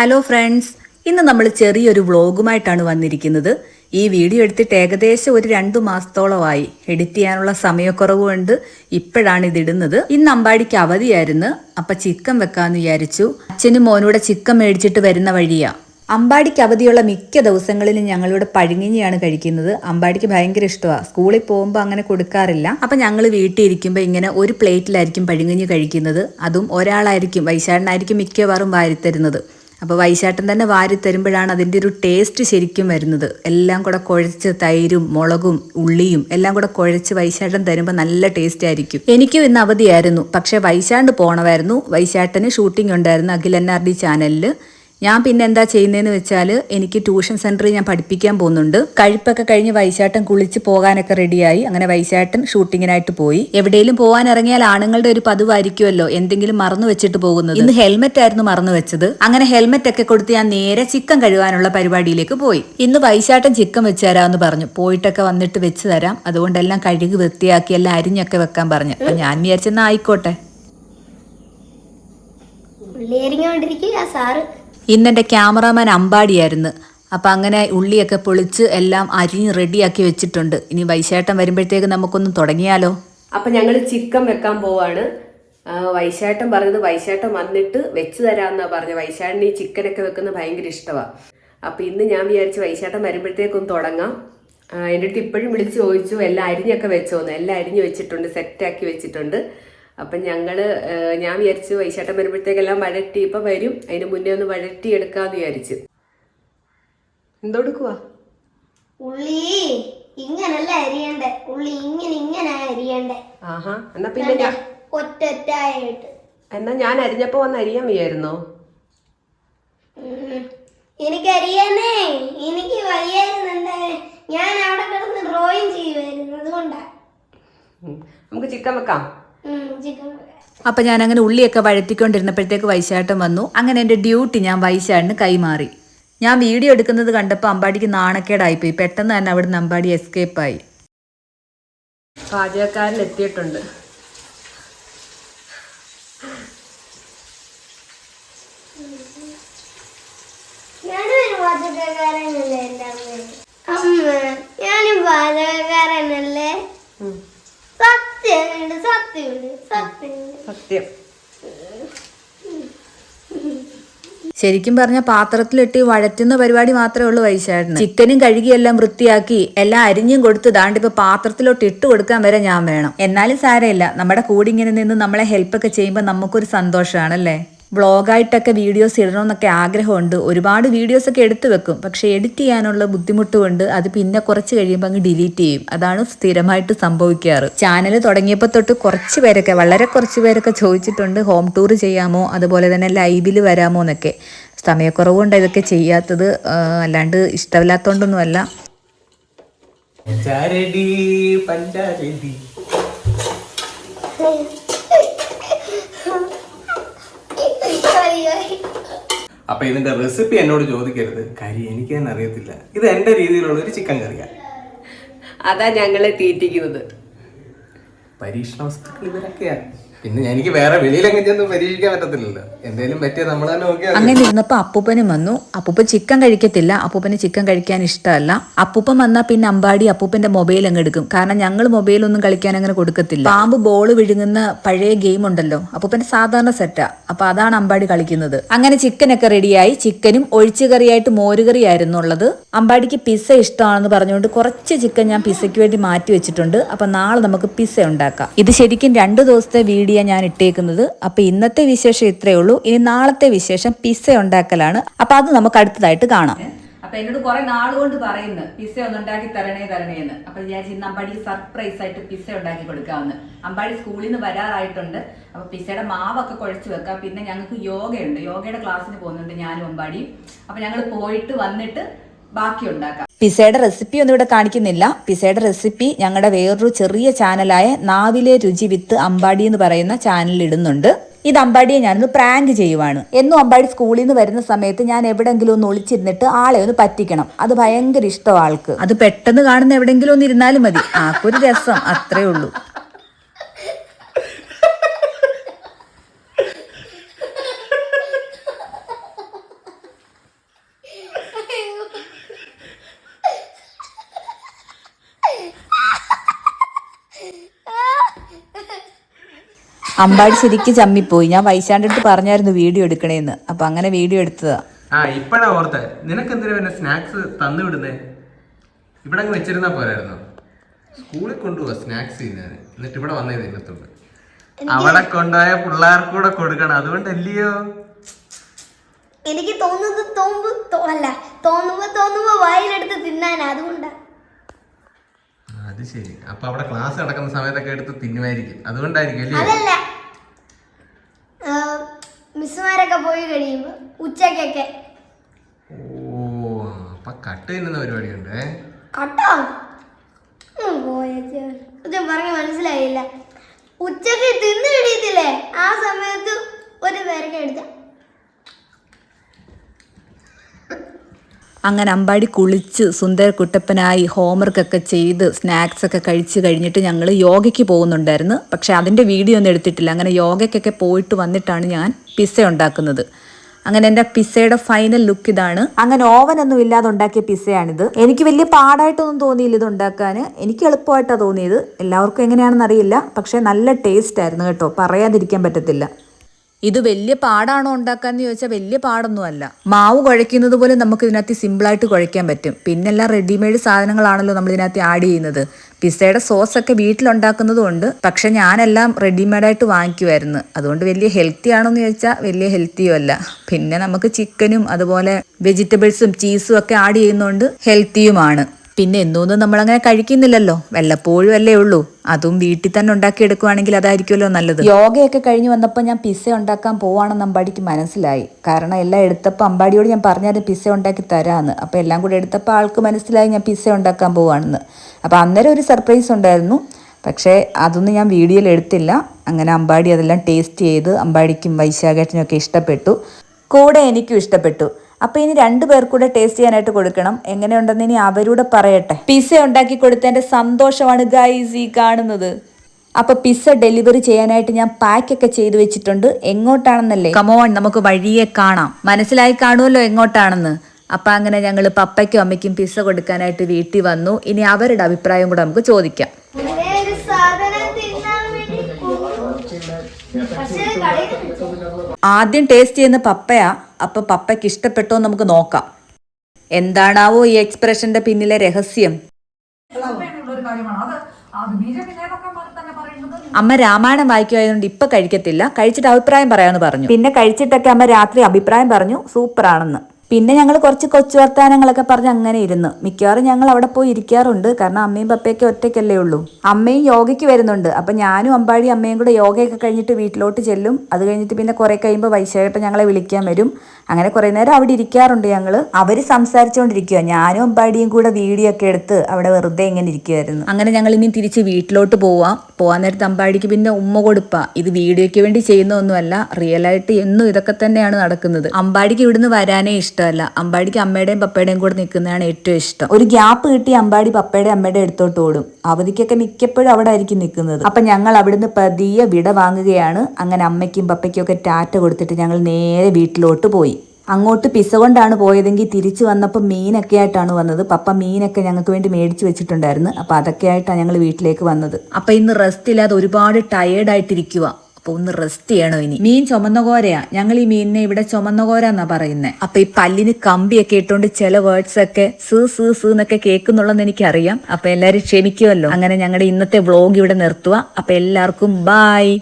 Hello friends ഇന്ന് നമ്മൾ ചെറിയൊരു വ്ളോഗുമായിട്ടാണ് വന്നിരിക്കുന്നത്. ഈ വീഡിയോ എടുത്തിട്ട് ഏകദേശം ഒരു രണ്ടു മാസത്തോളമായി എഡിറ്റ് ചെയ്യാനുള്ള സമയക്കുറവ് കൊണ്ട് ഇപ്പോഴാണ് ഇതിടുന്നത് ഇന്ന് അമ്പാടിക്ക് അവധിയായിരുന്നു. അപ്പൊ ചിക്കൻ വെക്കാന്ന് വിചാരിച്ചു. അച്ഛനും മോനൂടെ ചിക്കൻ മേടിച്ചിട്ട് വരുന്ന വഴിയാ. അമ്പാടിക്ക് അവധിയുള്ള മിക്ക ദിവസങ്ങളിലും ഞങ്ങളിവിടെ പഴുങ്ങിഞ്ഞിയാണ് കഴിക്കുന്നത്. അമ്പാടിക്ക് ഭയങ്കര ഇഷ്ടമാണ് സ്കൂളിൽ പോകുമ്പോൾ അങ്ങനെ കൊടുക്കാറില്ല. അപ്പം ഞങ്ങൾ വീട്ടിൽ ഇരിക്കുമ്പോൾ ഇങ്ങനെ ഒരു പ്ലേറ്റിലായിരിക്കും പഴുങ്ങിഞ്ഞി കഴിക്കുന്നത്. അതും ഒരാളായിരിക്കും വൈശാഖനായിരിക്കും മിക്കവാറും വാരിത്തരുന്നത്. അപ്പോൾ വൈശാട്ടൻ തന്നെ വാരി തരുമ്പോഴാണ് അതിന്റെ ഒരു ടേസ്റ്റ് ശരിക്കും വരുന്നത്. എല്ലാം കൂടെ കുഴച്ച് തൈരും മുളകും ഉള്ളിയും എല്ലാം കൂടെ കുഴച്ച് വൈശാട്ടൻ തരുമ്പോൾ നല്ല ടേസ്റ്റ് ആയിരിക്കും. എനിക്കും ഇന്ന് അവധിയായിരുന്നു. പക്ഷേ വൈശാണ്ട് പോണമായിരുന്നു. വൈശാട്ടന് ഷൂട്ടിംഗ് ഉണ്ടായിരുന്നു അഖിൽ എൻ ആർ ഡി ചാനലിൽ ഞാൻ പിന്നെ എന്താ ചെയ്യുന്നതെന്ന് വെച്ചാൽ എനിക്ക് ട്യൂഷൻ സെന്ററിൽ ഞാൻ പഠിപ്പിക്കാൻ പോകുന്നുണ്ട്. കഴിപ്പൊക്കെ കഴിഞ്ഞ് വൈശാട്ടൻ കുളിച്ച് പോകാനൊക്കെ റെഡിയായി. അങ്ങനെ വൈശാട്ടൻ ഷൂട്ടിങ്ങിനായിട്ട് പോയി. എവിടെയെങ്കിലും പോകാൻ ഇറങ്ങിയാൽ ആണുങ്ങളുടെ ഒരു പതിവായിരിക്കുമല്ലോ. എന്തെങ്കിലും മറന്നു വെച്ചിട്ട് പോകുന്നത്. ഇന്ന് ഹെൽമെറ്റ് ആയിരുന്നു മറന്നു വെച്ചത്. അങ്ങനെ ഹെൽമെറ്റ് ഒക്കെ കൊടുത്ത് ഞാൻ നേരെ ചിക്കൻ കഴുകാനുള്ള പരിപാടിയിലേക്ക് പോയി. ഇന്ന് വൈശാട്ടൻ ചിക്കൻ വെച്ച് തരാമെന്ന് പറഞ്ഞു. പോയിട്ടൊക്കെ വന്നിട്ട് വെച്ച് തരാം. അതുകൊണ്ടെല്ലാം കഴുകി വൃത്തിയാക്കി എല്ലാം അരിഞ്ഞൊക്കെ വെക്കാൻ പറഞ്ഞു. അപ്പൊ ഞാൻ വിചാരിച്ചെന്നാ ആയിക്കോട്ടെ. ഉള്ളി എരിഞ്ഞോണ്ടിരിക്കുക സാറ്. ഇന്നെന്റെ ക്യാമറാമാൻ അമ്പാടിയായിരുന്നു. അപ്പം അങ്ങനെ ഉള്ളിയൊക്കെ പൊളിച്ച് എല്ലാം അരിഞ്ഞ് റെഡിയാക്കി വെച്ചിട്ടുണ്ട്. ഇനി വൈശേട്ടൻ വരുമ്പോഴത്തേക്ക് നമുക്കൊന്ന് തുടങ്ങിയാലോ? അപ്പം ഞങ്ങൾ ചിക്കൻ വെക്കാൻ പോവാണ്. വൈശാട്ടം പറഞ്ഞത് വൈശാട്ടം വന്നിട്ട് വെച്ച് തരാമെന്നാണ് പറഞ്ഞത്. വൈശാട്ടിന് ഈ ചിക്കനൊക്കെ വെക്കുന്നത് ഭയങ്കര ഇഷ്ടമാണ് അപ്പം ഇന്ന് ഞാൻ വിചാരിച്ച് വൈശാട്ടം വരുമ്പോഴത്തേക്കൊന്ന് തുടങ്ങാം. എന്നിട്ട് ഇപ്പോഴും വിളിച്ച് ചോദിച്ചു എല്ലാം അരിഞ്ഞൊക്കെ വെച്ചോന്ന്. എല്ലാം അരിഞ്ഞ് വെച്ചിട്ടുണ്ട് സെറ്റാക്കി വെച്ചിട്ടുണ്ട്. അപ്പം ഞങ്ങൾ ഞാൻ വിചാരിച്ചു വൈശാട്ടം വരുമ്പോഴത്തേക്കെല്ലാം വഴറ്റി ഇപ്പം വരും. അതിന് മുന്നേ ഒന്ന് വഴറ്റി എടുക്കാമെന്ന് വിചാരിച്ചു. എന്തോടുക്കുവാ? ഉള്ളി ഇങ്ങനല്ല അരിയണ്ടേ? ഉള്ളി ഇങ്ങനെ ഇങ്ങനെ അരിയണ്ടേ? ആഹാ എന്നാ പിന്നെ ഞാൻ ഒറ്റൊറ്റായിട്ട് എന്നാ ഞാൻ അരിഞ്ഞപ്പോ വന്ന് അരിയാൻ വയ്യായിരുന്നോ ഉം. എനിക്ക് വയ്യായിരുന്നുണ്ട് ഞാൻ അവിടെ കിടന്ന് ഡ്രോയിങ് ചെയ്യുമായിരുന്നു അതുകൊണ്ടാ. നമുക്ക് ചിക്കൻ വെക്കാം. അപ്പം ഞാൻ അങ്ങനെ ഉള്ളിയൊക്കെ വഴറ്റിക്കൊണ്ടിരുന്നപ്പോഴത്തേക്ക് വൈശാട്ടൻ വന്നു. അങ്ങനെ എന്റെ ഡ്യൂട്ടി ഞാൻ വൈശാടിന് കൈമാറി. ഞാൻ വീഡിയോ എടുക്കുന്നത് കണ്ടപ്പോൾ അമ്പാടിക്ക് നാണക്കേടായിപ്പോയി. പെട്ടെന്ന് തന്നെ അവിടുന്ന് അമ്പാടി എസ്കേപ്പായി. പാചകക്കാരൻ എത്തിയിട്ടുണ്ട് പാചകക്കാരനല്ലേ എന്റെ അമ്മ. ശരിക്കും പറഞ്ഞ പാത്രത്തിലിട്ട് വഴറ്റുന്ന പരിപാടി മാത്രമേ ഉള്ളൂ വൈശാടിന് ചിക്കനും കഴുകിയെല്ലാം വൃത്തിയാക്കി എല്ലാം അരിഞ്ഞും കൊടുത്ത് ദാണ്ടിപ്പോ പാത്രത്തിലോട്ട് ഇട്ട് കൊടുക്കാൻ വരെ ഞാൻ വേണം. എന്നാലും സാരമില്ല. നമ്മുടെ കൂടെ ഇങ്ങനെ നിന്ന് നമ്മളെ ഹെൽപ്പൊക്കെ ചെയ്യുമ്പോൾ നമുക്കൊരു സന്തോഷമാണല്ലേ വ്ളോഗായിട്ടൊക്കെ വീഡിയോസ് ഇടണമെന്നൊക്കെ ആഗ്രഹമുണ്ട്. ഒരുപാട് വീഡിയോസ് ഒക്കെ എടുത്തു വെക്കും. പക്ഷേ എഡിറ്റ് ചെയ്യാനുള്ള ബുദ്ധിമുട്ട് കൊണ്ട് അത് പിന്നെ കുറച്ച് കഴിയുമ്പോൾ അങ്ങ് ഡിലീറ്റ് ചെയ്യും. അതാണ് സ്ഥിരമായിട്ട് സംഭവിക്കാറ്. ചാനൽ തുടങ്ങിയപ്പോൾ തൊട്ട് കുറച്ച് പേരൊക്കെ വളരെ കുറച്ച് പേരൊക്കെ ചോദിച്ചിട്ടുണ്ട് ഹോം ടൂർ ചെയ്യാമോ? അതുപോലെ തന്നെ ലൈവിൽ വരാമോ? എന്നൊക്കെ. സമയക്കുറവുകൊണ്ട് ഇതൊക്കെ ചെയ്യാത്തത് അല്ലാണ്ട് ഇഷ്ടമില്ലാത്തതുകൊണ്ടൊന്നുമല്ല ചാരടി പഞ്ചാരടി. അപ്പൊ ഇതിന്റെ റെസിപ്പി എന്നോട് ചോദിക്കരുത്. കരി എനിക്ക് തന്നെ അറിയത്തില്ല. ഇത് എന്റെ രീതിയിലുള്ള ഒരു ചിക്കൻ കറിയാ. അതാ ഞങ്ങളെ തീറ്റിക്കുന്നത്. പരീക്ഷണ വസ്തുക്കൾ ഇവരൊക്കെയാണ് പിന്നെ എനിക്ക് വേറെ വെളിയിലൊക്കെ ചെന്ന് പരീക്ഷിക്കാൻ പറ്റത്തില്ലല്ലോ. എന്തേലും പറ്റിയ നമ്മൾ തന്നെ നോക്കിയാൽ അങ്ങനെ ഇരുന്നപ്പോൾ അപ്പൂപ്പനും വന്നു. അപ്പൂപ്പൻ ചിക്കൻ കഴിക്കത്തില്ല. അപ്പൂപ്പന് ചിക്കൻ കഴിക്കാൻ ഇഷ്ടമല്ല. അപ്പൂപ്പൻ വന്നാൽ പിന്നെ അമ്പാടി അപ്പൂപ്പന്റെ മൊബൈൽ അങ്ങ് എടുക്കും. കാരണം ഞങ്ങൾ മൊബൈലൊന്നും കളിക്കാൻ അങ്ങനെ കൊടുക്കത്തില്ല. പാമ്പ് ബോൾ വിഴുങ്ങുന്ന പഴയ ഗെയിം ഉണ്ടല്ലോ. അപ്പൂപ്പന്റെ സാധാരണ സെറ്റാ അപ്പൊ അതാണ് അമ്പാടി കളിക്കുന്നത്. അങ്ങനെ ചിക്കനൊക്കെ റെഡിയായി ചിക്കനും ഒഴിച്ചുകറിയായിട്ട് മോരുകറിയായിരുന്നു ഉള്ളത്. അമ്പാടിക്ക് പിസ്സ ഇഷ്ടമാണെന്ന് പറഞ്ഞുകൊണ്ട് കുറച്ച് ചിക്കൻ ഞാൻ പിസ്സയ്ക്ക് വേണ്ടി മാറ്റി വെച്ചിട്ടുണ്ട്. അപ്പൊ നാളെ നമുക്ക് പിസ്സ ഉണ്ടാക്കാം. ഇത് ശരിക്കും രണ്ട് ദിവസത്തെ വീഡിയോ ഞാൻ ഇട്ടേക്കുന്നത്. അപ്പൊ ഇന്നത്തെ വിശേഷം ഇത്രയേ ഉള്ളൂ. ഇനി നാളത്തെ വിശേഷം പിസ്സ ഉണ്ടാക്കലാണ്. അപ്പൊ അത് നമുക്ക് അടുത്തതായിട്ട് കാണാം. അപ്പൊ എന്നോട് കുറെ നാളുകൊണ്ട് പറയുന്നു പിസ്സ ഒന്ന് ഉണ്ടാക്കി തരണേ തരണേന്ന് അപ്പൊ ഞാൻ ഇന്ന് അമ്പാടി സർപ്രൈസ് ആയിട്ട് പിസ്സ ഉണ്ടാക്കി കൊടുക്കാമെന്ന് അമ്പാടി സ്കൂളിൽ നിന്ന് വരാറായിട്ടുണ്ട്. അപ്പൊ പിസ്സയുടെ മാവൊക്കെ കുഴച്ച് വെക്കാം. പിന്നെ ഞങ്ങൾക്ക് യോഗയുണ്ട്. യോഗയുടെ ക്ലാസ്സിന് പോകുന്നുണ്ട് ഞാനും അമ്പാടിയും. അപ്പൊ ഞങ്ങൾ പോയിട്ട് വന്നിട്ട് ബാക്കി ഉണ്ടാക്കാം പിസയുടെ റെസിപ്പി ഒന്നും ഇവിടെ കാണിക്കുന്നില്ല. പിസയുടെ റെസിപ്പി ഞങ്ങളുടെ വേറൊരു ചെറിയ ചാനലായ നാവിലെ രുചി വിത്ത് അമ്പാടി എന്ന് പറയുന്ന ചാനലിൽ ഇടുന്നുണ്ട്. ഇത് അമ്പാടിയെ ഞാനൊന്ന് പ്രാങ്ക് ചെയ്യുവാണ്. എന്നും അമ്പാടി സ്കൂളിൽ നിന്ന് വരുന്ന സമയത്ത് ഞാൻ എവിടെങ്കിലും ഒന്ന് ഒളിച്ചിരുന്നിട്ട് ആളെ ഒന്ന് പറ്റിക്കണം. അത് ഭയങ്കര ഇഷ്ടം ആൾക്ക്. അത് പെട്ടെന്ന് കാണുന്ന എവിടെങ്കിലും ഒന്ന് ഇരുന്നാലും മതി. ആക്കൊരു രസം അത്രേ ഉള്ളൂ. അമ്പാടി ശരിക്കും ചമ്മിപ്പോയി. ഞാൻ വൈശാണ്ടിട്ട് പറഞ്ഞായിരുന്നു വീഡിയോ എടുക്കണേന്ന്. അപ്പൊ അങ്ങനെ വീഡിയോ എടുത്തതാ. ആ ഇപ്പഴാ ഓർത്തെ. നിനക്ക് എന്തിനാ പിന്നെ സ്നാക്സ് തന്നു വിടുന്നേ? ഇവിടെ അങ്ങ് വെച്ചിരുന്നാ പോരായിരുന്നു? സ്കൂളിൽ കൊണ്ടുപോവാ സ്നാക്സ് തിന്നാൻ എന്നിട്ട് ഇവിടെ വന്നേ തിന്നത്തുള്ളൂ. അവിടെ കൊണ്ടുപോയ പിള്ളേർക്ക് കൂടെ കൊടുക്കണം അതുകൊണ്ടല്ലയോ എനിക്ക് തോന്നുന്നത് തോമ്പ് തോ- അല്ല തോന്നുമ്പോ തോന്നുമ്പോ വായിലെടുത്ത് തിന്നാൻ അതുകൊണ്ടാ. അത് ശരി. അപ്പൊ അവിടെ ക്ലാസ് നടക്കുന്ന സമയത്തൊക്കെ എടുത്ത് തിന്നുമായിരിക്കും. അതുകൊണ്ടായിരിക്കും അല്ലേ? അതല്ല. മിസ്സുമാരൊക്കെ പോയി കഴിയുമ്പോ ഉച്ചക്കൊക്കെ ഓ അപ്പൊ കട്ട് തിന്നുന്ന പരിപാടിയുണ്ട്? കട്ടോ? ഉം, പറഞ്ഞു പറഞ്ഞ് മനസ്സിലായില്ല. ഉച്ചയ്ക്ക് തിന്നു കഴിയത്തില്ലേ? ആ സമയത്ത് ഒരു പേരൊക്കെ എടുത്ത അങ്ങനെ അമ്പാടി കുളിച്ച് സുന്ദര കുട്ടപ്പനായി ഹോംവർക്കൊക്കെ ചെയ്ത് സ്നാക്സ് ഒക്കെ കഴിച്ച് കഴിഞ്ഞിട്ട് ഞങ്ങൾ യോഗയ്ക്ക് പോകുന്നുണ്ടായിരുന്നു. പക്ഷേ അതിന്റെ വീഡിയോ ഒന്നും എടുത്തിട്ടില്ല. അങ്ങനെ യോഗയ്ക്കൊക്കെ പോയിട്ട് വന്നിട്ടാണ് ഞാൻ പിസ്സ ഉണ്ടാക്കുന്നത്. അങ്ങനെ എന്റെ പിസ്സയുടെ ഫൈനൽ ലുക്ക് ഇതാണ്. അങ്ങനെ ഓവൻ ഒന്നും ഇല്ലാതെ ഉണ്ടാക്കിയ പിസ്സയാണിത്. എനിക്ക് വലിയ പാടായിട്ടൊന്നും തോന്നിയില്ല ഇത് ഉണ്ടാക്കാൻ എനിക്ക് എളുപ്പമായിട്ടാണ് തോന്നിയത്. എല്ലാവർക്കും എങ്ങനെയാണെന്ന് അറിയില്ല. പക്ഷേ നല്ല ടേസ്റ്റ് ആയിരുന്നു കേട്ടോ. പറയാതിരിക്കാൻ പറ്റത്തില്ല. ഇത് വലിയ പാടാണോ ഉണ്ടാക്കാന്ന് ചോദിച്ചാൽ വലിയ പാടൊന്നുമല്ല. മാവ് കുഴയ്ക്കുന്നത് പോലെ നമുക്ക് ഇതിനകത്ത് സിമ്പിളായിട്ട് കുഴയ്ക്കാൻ പറ്റും. പിന്നെല്ലാം റെഡിമെയ്ഡ് സാധനങ്ങളാണല്ലോ നമ്മൾ ഇതിനകത്ത് ആഡ് ചെയ്യുന്നത്. പിസ്സയുടെ സോസ് ഒക്കെ വീട്ടിലുണ്ടാക്കുന്നതുകൊണ്ട് പക്ഷെ ഞാനെല്ലാം റെഡിമെയ്ഡായിട്ട് വാങ്ങിക്കുമായിരുന്നു അതുകൊണ്ട് വലിയ ഹെൽത്തി ആണോ എന്ന് ചോദിച്ചാൽ വലിയ ഹെൽത്തിയും അല്ല. പിന്നെ നമുക്ക് ചിക്കനും അതുപോലെ വെജിറ്റബിൾസും ചീസും ഒക്കെ ആഡ് ചെയ്യുന്നതുകൊണ്ട് ഹെൽത്തിയുമാണ് പിന്നെ എന്നൊന്നും നമ്മളങ്ങനെ കഴിക്കുന്നില്ലല്ലോ. വല്ലപ്പോഴും അല്ലേ ഉള്ളൂ. അതും വീട്ടിൽ തന്നെ ഉണ്ടാക്കി എടുക്കുവാണെങ്കിൽ അതായിരിക്കുമല്ലോ നല്ലത്. യോഗയൊക്കെ കഴിഞ്ഞ് വന്നപ്പോൾ ഞാൻ പിസ്സ ഉണ്ടാക്കാൻ പോവാണെന്ന് അമ്പാടിക്ക് മനസ്സിലായി. കാരണം എല്ലാം എടുത്തപ്പോൾ അമ്പാടിയോട് ഞാൻ പറഞ്ഞാലും പിസ്സ ഉണ്ടാക്കി തരാമെന്ന്. അപ്പോൾ എല്ലാം കൂടെ എടുത്തപ്പോൾ ആൾക്ക് മനസ്സിലായി ഞാൻ പിസ്സ ഉണ്ടാക്കാൻ പോവാണെന്ന്. അപ്പോൾ അന്നേരം ഒരു സർപ്രൈസ് ഉണ്ടായിരുന്നു. പക്ഷേ അതൊന്നും ഞാൻ വീഡിയോയിൽ എടുത്തില്ല. അങ്ങനെ അമ്പാടി അതെല്ലാം ടേസ്റ്റ് ചെയ്ത് അമ്പാടിക്കും വൈശാഖേട്ടനും ഒക്കെ ഇഷ്ടപ്പെട്ടു. കൂടെ എനിക്കും ഇഷ്ടപ്പെട്ടു. അപ്പൊ ഇനി രണ്ടു പേർ കൂടെ ടേസ്റ്റ് ചെയ്യാനായിട്ട് കൊടുക്കണം. എങ്ങനെയുണ്ടെന്ന് ഇനി അവരോട് പറയട്ടെ. പിസ്സ ഉണ്ടാക്കി കൊടുത്തതിന്റെ സന്തോഷമാണ് ഗൈസ് ഈ കാണുന്നത്. അപ്പൊ പിസ്സ ഡെലിവറി ചെയ്യാനായിട്ട് ഞാൻ പാക്ക് ഒക്കെ ചെയ്തു വെച്ചിട്ടുണ്ട്. എങ്ങോട്ടാണെന്നല്ലേ? കമോൺ നമുക്ക് വഴിയെ കാണാം. മനസ്സിലായി കാണുമല്ലോ എങ്ങോട്ടാണെന്ന്. അപ്പൊ അങ്ങനെ ഞങ്ങൾ പപ്പയ്ക്കും അമ്മയ്ക്കും പിസ്സ കൊടുക്കാനായിട്ട് വീട്ടിൽ വന്നു. ഇനി അവരുടെ അഭിപ്രായം കൂടെ നമുക്ക് ചോദിക്കാം. പക്ഷേ. ആദ്യം ടേസ്റ്റ് ചെയ്യുന്ന പപ്പയാ അപ്പൊ പപ്പയ്ക്ക് ഇഷ്ടപ്പെട്ടോ നമുക്ക് നോക്കാം. എന്താണാവോ ഈ എക്സ്പ്രഷന്റെ പിന്നിലെ രഹസ്യം. അമ്മ രാമായണം വായിക്കുമായതുകൊണ്ട് ഇപ്പൊ കഴിക്കത്തില്ല. കഴിച്ചിട്ട് അഭിപ്രായം പറയാമെന്ന് പറഞ്ഞു. പിന്നെ കഴിച്ചിട്ടൊക്കെ അമ്മ രാത്രി അഭിപ്രായം പറഞ്ഞു. സൂപ്പർ ആണെന്ന് പിന്നെ ഞങ്ങൾ കുറച്ച് കൊച്ചു വർത്താനങ്ങളൊക്കെ പറഞ്ഞ് അങ്ങനെ ഇരുന്നു. മിക്കവാറും ഞങ്ങൾ അവിടെ പോയി ഇരിക്കാറുണ്ട്. കാരണം അമ്മയും പപ്പയൊക്കെ ഒറ്റയ്ക്കല്ലേ ഉള്ളൂ. അമ്മയും യോഗയ്ക്ക് വരുന്നുണ്ട്. അപ്പം ഞാനും അമ്പാടി അമ്മയും കൂടെ യോഗയൊക്കെ കഴിഞ്ഞിട്ട് വീട്ടിലോട്ട് ചെല്ലും. അത് കഴിഞ്ഞിട്ട് പിന്നെ കുറേ കഴിയുമ്പോൾ വൈശാഖട്ട് ഞങ്ങളെ വിളിക്കാൻ വരും. അങ്ങനെ കുറേ നേരം അവിടെ ഇരിക്കാറുണ്ട് ഞങ്ങൾ അവർ സംസാരിച്ചുകൊണ്ടിരിക്കുക ഞാനും അമ്പാടിയും കൂടെ വീഡിയോ ഒക്കെ എടുത്ത് അവിടെ വെറുതെ ഇങ്ങനെ ഇരിക്കുമായിരുന്നു അങ്ങനെ ഞങ്ങൾ ഇനി തിരിച്ച് വീട്ടിലോട്ട് പോവാം. പോകാൻ നേരത്ത് അമ്പാടിക്ക് പിന്നെ ഉമ്മ കൊടുപ്പ. ഇത് വീഡിയോയ്ക്ക് വേണ്ടി ചെയ്യുന്നൊന്നുമല്ല റിയൽ ആയിട്ട് എന്നും ഇതൊക്കെ തന്നെയാണ് നടക്കുന്നത്. അമ്പാടിക്ക് ഇവിടുന്ന് വരാനേ ഇഷ്ടമല്ല. അമ്പാടിക്ക് അമ്മയുടെയും പപ്പയുടെയും കൂടെ നിൽക്കുന്നതാണ് ഏറ്റവും ഇഷ്ടം. ഒരു ഗ്യാപ്പ് കിട്ടി അമ്പാടി പപ്പയുടെ അമ്മയുടെ അടുത്തോട്ട് ഓടും. അവധിക്കൊക്കെ മിക്കപ്പോഴും അവിടെ ആയിരിക്കും നിൽക്കുന്നത്. അപ്പൊ ഞങ്ങൾ അവിടുന്ന് പതിയെ വിട വാങ്ങുകയാണ്. അങ്ങനെ അമ്മയ്ക്കും പപ്പയ്ക്കും ഒക്കെ ടാറ്റ കൊടുത്തിട്ട് ഞങ്ങൾ നേരെ വീട്ടിലോട്ട് പോയി. അങ്ങോട്ട് പിസ കൊണ്ടാണ് പോയതെങ്കിൽ തിരിച്ചു വന്നപ്പോൾ മീനൊക്കെ ആയിട്ടാണ് വന്നത്. പപ്പ മീനൊക്കെ ഞങ്ങൾക്ക് വേണ്ടി മേടിച്ചു വെച്ചിട്ടുണ്ടായിരുന്നു. അപ്പം അതൊക്കെ ആയിട്ടാണ് ഞങ്ങൾ വീട്ടിലേക്ക് വന്നത്. അപ്പോൾ ഇന്ന് റെസ്റ്റ് ഇല്ലാതെ ഒരുപാട് ടയേർഡ് അപ്പൊ ഒന്ന് റെസ്റ്റ് ചെയ്യണോ ഇനി? മീൻ ചുമന്ന കോരയാ. ഞങ്ങൾ ഈ മീനിനെ ഇവിടെ ചുമന്ന കോര എന്നാ പറയുന്നത് അപ്പൊ ഈ പല്ലിന് കമ്പിയൊക്കെ ഇട്ടുകൊണ്ട് ചില വേർഡ്സ് ഒക്കെ സു സു സു എന്നൊക്കെ കേൾക്കുന്നുള്ളെന്ന് എനിക്കറിയാം. അപ്പൊ എല്ലാരും ക്ഷമിക്കുമല്ലോ അങ്ങനെ ഞങ്ങളുടെ ഇന്നത്തെ വ്ളോഗ് ഇവിടെ നിർത്തുക അപ്പൊ എല്ലാവർക്കും ബായ്